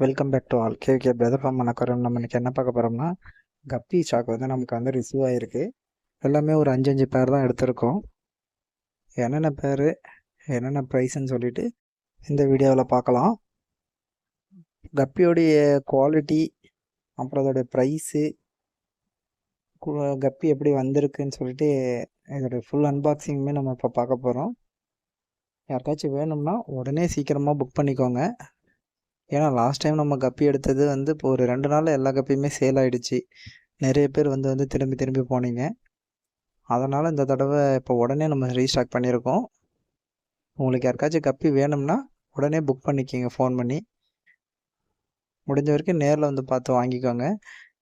Welcome back to all K brother farm வணக்கம் நம்ம இன்றைக்கி என்ன பார்க்க போகிறோம்னா கப்பி சாக்கு வந்து நமக்கு வந்து ரிசீவ் ஆகிருக்கு எல்லாமே ஒரு அஞ்சு அஞ்சு பேர் தான் எடுத்திருக்கோம். என்னென்ன பேர் என்னென்ன ப்ரைஸ்ன்னு சொல்லிட்டு இந்த வீடியோவில் பார்க்கலாம். கப்பியோடைய குவாலிட்டி அப்புறம் அதோடைய ப்ரைஸு கப்பி எப்படி வந்திருக்குன்னு சொல்லிட்டு இதோடைய ஃபுல் அன்பாக்சிங்குமே நம்ம இப்போ பார்க்க போகிறோம் யாருக்காச்சும் வேணும்னா உடனே சீக்கிரமாக புக் பண்ணிக்கோங்க. ஏன்னா லாஸ்ட் டைம் நம்ம கப்பி எடுத்தது வந்து இப்போ ஒரு ரெண்டு நாளில் எல்லா கப்பியுமே சேல் ஆகிடுச்சு நிறைய பேர் வந்து வந்து திரும்பி திரும்பி போனீங்க. அதனால் இந்த தடவை இப்போ உடனே நம்ம ரீஸ்டாக் பண்ணியிருக்கோம். உங்களுக்கு யாருக்காச்சும் கப்பி வேணும்னா உடனே புக் பண்ணிக்கிங்க ஃபோன் பண்ணி. முடிஞ்ச வரைக்கும் நேரில் வந்து பார்த்து வாங்கிக்கோங்க.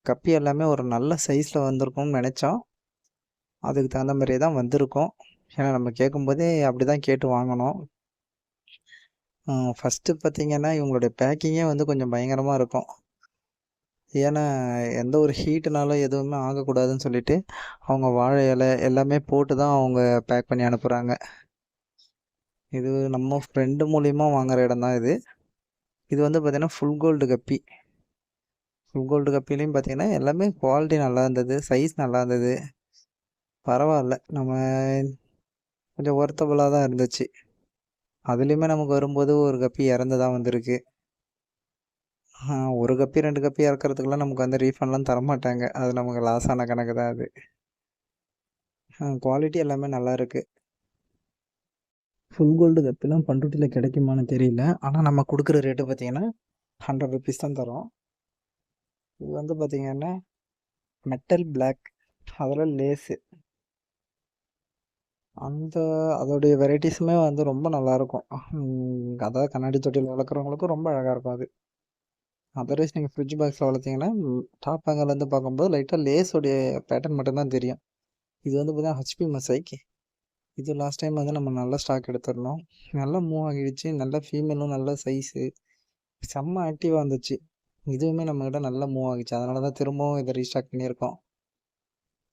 கப்பி எல்லாமே ஒரு நல்ல சைஸில் வந்திருக்கும்னு நினச்சோம். அதுக்கு தகுந்த மாதிரியே தான் வந்திருக்கோம். ஏன்னா நம்ம கேட்கும்போதே அப்படி தான் கேட்டு வாங்கணும். ஃபஸ்ட்டு பார்த்தீங்கன்னா இவங்களுடைய பேக்கிங்கே வந்து கொஞ்சம் பயங்கரமாக இருக்கும். ஏன்னா எந்த ஒரு ஹீட்டுனாலும் எதுவுமே ஆகக்கூடாதுன்னு சொல்லிட்டு அவங்க வாழை இலை எல்லாமே போட்டு தான் அவங்க பேக் பண்ணி அனுப்புகிறாங்க இது நம்ம ஃப்ரெண்டு மூலிமா வாங்குகிற இடம் தான் இது. இது வந்து பார்த்திங்கன்னா ஃபுல் கோல்டு கப்பி. ஃபுல் கோல்டு கப்பிலையும் பார்த்திங்கன்னா எல்லாமே குவாலிட்டி நல்லா இருந்தது சைஸ் நல்லா இருந்தது. பரவாயில்ல. நம்ம கொஞ்சம் ஒர்த்தபுளாக தான் இருந்துச்சு. அதுலேயுமே நமக்கு வரும்போது ஒரு கப்பி இறந்து தான் வந்திருக்கு ஒரு கப்பி ரெண்டு கப்பி இறக்குறதுக்கெல்லாம் நமக்கு வந்து ரீஃபண்ட்லாம் தரமாட்டாங்க. அது நமக்கு லாஸ் ஆன கணக்கு தான் அது. குவாலிட்டி எல்லாமே நல்லா இருக்குது ஃபுல் கோல்டு கப்பிலாம் பண்ருட்டியில் கிடைக்குமான்னு தெரியல. ஆனால் நம்ம கொடுக்குற ரேட்டு பார்த்தீங்கன்னா ஹண்ட்ரட் ருபீஸ் தான் தரோம். இது வந்து பார்த்திங்கன்னா மெட்டல் பிளாக் அதில் லேஸு அந்த அதோடைய வெரைட்டிஸுமே வந்து ரொம்ப நல்லாயிருக்கும். அதாவது கண்ணாடி தொட்டியில் வளர்க்குறவங்களுக்கும் ரொம்ப அழகாக இருக்கும் அது. அதர்வைஸ் நீங்கள் ஃப்ரிட்ஜ் பாக்ஸில் வளர்த்திங்கன்னா டாப் ஆங்கிலேருந்து பார்க்கும்போது லைட்டாக லேஸோடைய பேட்டர்ன் மட்டும்தான் தெரியும். இது வந்து பார்த்தீங்கன்னா ஹச்பி மசைக் இது லாஸ்ட் டைம் வந்து நம்ம நல்ல ஸ்டாக் எடுத்துடணும் நல்லா மூவ் ஆகிடுச்சு. நல்ல ஃபீமேலும் நல்ல சைஸு செம்ம ஆக்டிவாக இருந்துச்சு. இதுவுமே நம்மக்கிட்ட நல்லா மூவ் ஆகிடுச்சு. அதனால தான் திரும்பவும் இதை ரீஸ்டாக் பண்ணியிருக்கோம்.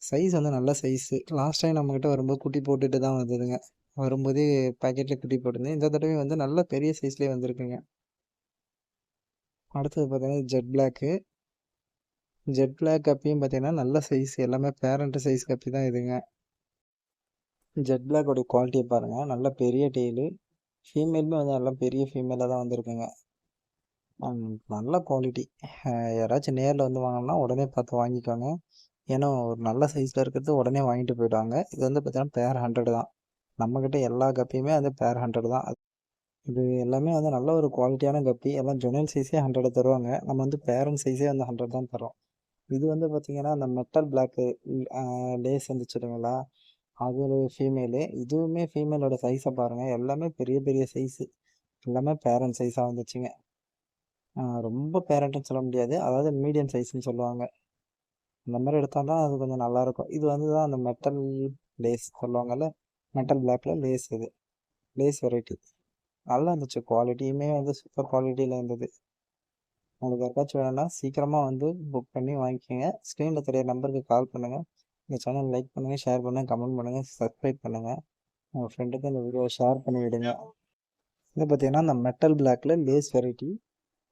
சைஸ் வந்து நல்ல சைஸு லாஸ்ட் டைம் நம்மக்கிட்ட வரும்போது குட்டி போட்டுட்டு தான் வந்ததுங்க. வரும்போதே பேக்கெட்டில் குட்டி போட்டிருந்தேன். இந்த தடவை வந்து நல்ல பெரிய சைஸ்லேயே வந்திருக்குங்க. அடுத்தது பார்த்தீங்கன்னா ஜெட் பிளாக்கு ஜெட் பிளாக் கப்பியும் பார்த்தீங்கன்னா நல்ல சைஸ் எல்லாமே பேரண்ட் சைஸ் கப்பி தான் இதுங்க. ஜெட் பிளாக்கோடைய குவாலிட்டியை பாருங்கள் நல்ல பெரிய டெய்லு ஃபீமேலுமே வந்து நல்லா பெரிய ஃபீமேலாக தான் வந்திருக்குங்க. நல்ல குவாலிட்டி யாராச்சும் நேரில் வந்து வாங்கினா உடனே பார்த்து வாங்கிக்கோங்க. ஏன்னா ஒரு நல்ல சைஸில் இருக்கிறது உடனே வாங்கிட்டு போயிடுவாங்க. இது வந்து பார்த்தீங்கன்னா பேர் ஹண்ட்ரட் தான். நம்மக்கிட்ட எல்லா கப்பியுமே வந்து பேர் ஹண்ட்ரட் தான். இது எல்லாமே வந்து நல்ல ஒரு குவாலிட்டியான கப்பி. எல்லாம் ஜொனல் சைஸே ஹண்ட்ரட் தருவாங்க. நம்ம வந்து பேரண்ட் சைஸே வந்து ஹண்ட்ரட் தான் தரோம் இது வந்து பார்த்திங்கன்னா அந்த மெட்டல் பிளாக்கு லேஸ் வந்துச்சுங்களா அது ஒரு ஃபீமேலு இதுவுமே ஃபீமேலோட சைஸை பாருங்கள் எல்லாமே பெரிய பெரிய சைஸு எல்லாமே பேரண்ட் சைஸாக வந்துச்சுங்க. ரொம்ப பேரண்ட்டுன்னு சொல்ல முடியாது. அதாவது மீடியம் சைஸ்ன்னு சொல்லுவாங்க. இந்த மாதிரி எடுத்தால் தான் அது கொஞ்சம் நல்லாயிருக்கும். இது வந்து தான் அந்த மெட்டல் லேஸ் சொல்லுவாங்கல்ல? மெட்டல் பிளாக்ல லேஸ் இது. லேஸ் வெரைட்டி நல்லா இருந்துச்சு. குவாலிட்டியுமே வந்து சூப்பர் குவாலிட்டியில் இருந்தது. உங்களுக்கு யாருக்காச்சும் வேணும்னா சீக்கிரமாக வந்து புக் பண்ணி வாங்கிக்கோங்க. ஸ்க்ரீனில் தெரிய நம்பருக்கு கால் பண்ணுங்கள் இந்த சேனல் லைக் பண்ணுங்கள் ஷேர் பண்ணுங்கள் கமெண்ட் பண்ணுங்கள் சப்ஸ்கிரைப் பண்ணுங்கள் உங்கள் ஃப்ரெண்டுக்கு இந்த வீடியோவை ஷேர் பண்ணி விடுங்க. இது பார்த்தீங்கன்னா அந்த மெட்டல் பிளாக்ல லேஸ் வெரைட்டி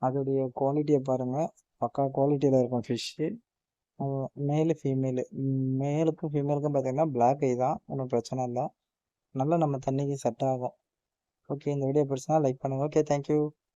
அதோடைய குவாலிட்டியை பாருங்கள் பக்கா குவாலிட்டியில் இருக்கும் ஃபிஷ்ஷு மேலு ஃபீமேலு மேலுக்கும் ஃபீமேலுக்கும் பார்த்தீங்கன்னா பிளாக் ஐ தான். ஒன்றும் பிரச்சனை இல்லை. நல்லா நம்ம தண்ணிக்கு செட் ஆகும். ஓகே இந்த வீடியோ பிடிச்சா லைக் பண்ணுங்கள் ஓகே தேங்க்யூ